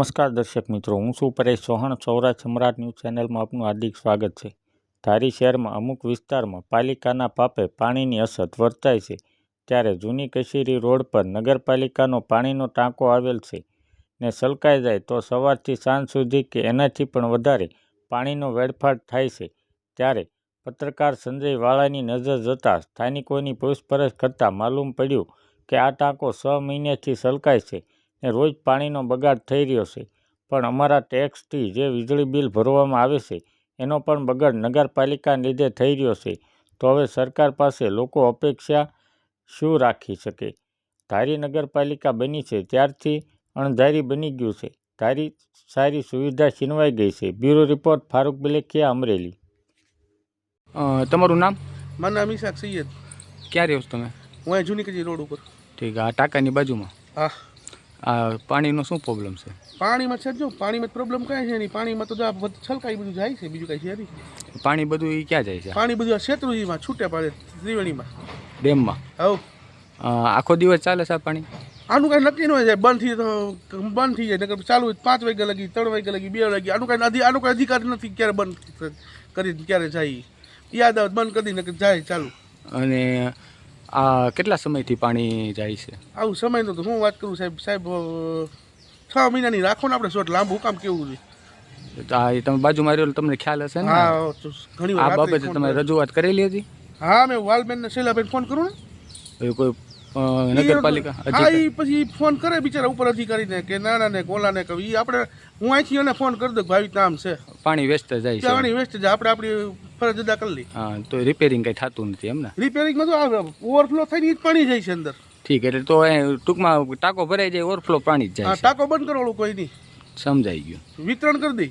નમસ્કાર દર્શક મિત્રો, હું છું પરેશ ચૌહાણ. સૌરાષ્ટ્ર સમ્રાટ ન્યૂઝ ચેનલમાં આપનું હાર્દિક સ્વાગત છે. ધારી શહેરમાં અમુક વિસ્તારમાં પાલિકાના પાપે પાણીની અછત વર્તાય છે, ત્યારે જૂની કશેરી રોડ પર નગરપાલિકાનો પાણીનો ટાંકો આવેલ છે ને સલકાઈ જાય તો સવારથી સાંજ સુધી કે એનાથી પણ વધારે પાણીનો વેડફાટ થાય છે. ત્યારે પત્રકાર સંજય વાળાની નજર જતાં સ્થાનિકોની પૂછપરછ કરતાં માલુમ પડ્યું કે આ ટાંકો છ મહિનેથી સલકાય છે ને રોજ પાણીનો બગાડ થઈ રહ્યો છે. પણ અમારા ટેક્સથી જે વીજળી બિલ ભરવામાં આવે છે એનો પણ બગાડ નગરપાલિકાને લીધે થઈ રહ્યો છે. તો હવે સરકાર પાસે લોકો અપેક્ષા શું રાખી શકે? ધારી નગરપાલિકા બની છે ત્યારથી અણધારી બની ગયું છે. ધારી સારી સુવિધા છીનવાઈ ગઈ છે. Bureau report Farooq Bilakhiya Amreli. તમારું નામ? મારું નામ ઈશાક સૈયદ. ક્યાં રહ્યો છો તમે? હું અહીં જૂની કચેરી રોડ ઉપર. ઠીક આ ટાંકાની બાજુમાં? હા. આ પાણીનો શું પ્રોબ્લેમ છે? પાણીમાં છે જ પાણીમાં પ્રોબ્લેમ કાંઈ છે નહીં. પાણીમાં તો જો આ બધું છલકાઈ બધું જાય છે બીજું કાંઈ છે નહીં. પાણી બધું એ ક્યાં જાય છે? પાણી બધું આ શેત્રુજીમાં છૂટે પાડે ત્રિવેણીમાં. ડેમમાં? હવ. આખો દિવસ ચાલે છે પાણી? આનું કાંઈ નક્કી ન હોય જાય બંધ થઈ તો બંધ થઈ જાય નકર ચાલુ પાંચ વાગ્યા લગી ત્રણ વાગ્યા લગી બે વાગ્યા આનું કાંઈ આનું કાંઈ અધિકાર નથી ક્યારે બંધ કરી ક્યારે જાય યાદ આવે બંધ કરી નકર જાય ચાલુ. અને આ કેટલા સમયથી પાણી જાય છે? આવું સમય તો હું વાત કરું સાહેબ? સાહેબ છ મહિનાની રાખો ને આપણે શોર્ટ લાંબુ કામ કેવું છે? આ એ તમે બાજુમાં રહ્યો તમને ખ્યાલ હશે ને? હા ઘણી આ બાબતે તમે રજૂઆત કરેલી હતી? હા મેં વાલબેન ને શૈલાબેન ફોન કરું ને. એ કોઈ નગરપાલિકા હા અધિકારી? પછી ફોન કરે બિચારા ઉપર અધિકારીને કે નાના ને કોલા ને કવિ આપણે હું અહીંથી એને ફોન કરી દઉં કે ભાઈ નામ છે. પાણી વેસ્ટ જાય પાણી વેસ્ટ જાય. આપણે આપણી ફરજ અદા કરી લઈ હા તો રિપેરિંગ કંઈ થતું નથી એમ ને? રિપેરિંગમાં તો આ ઓવરફ્લો થઈને ઈ જ પાણી જાય છે અંદર. ઠીક એટલે તો એ ટૂંકમાં ટાંકો ભરાઈ જાય ઓવરફ્લો પાણી જ જાય ટાંકો બંધ કરવાનું કોઈ નહીં. સમજાઈ ગયું. વિતરણ કરી દઈ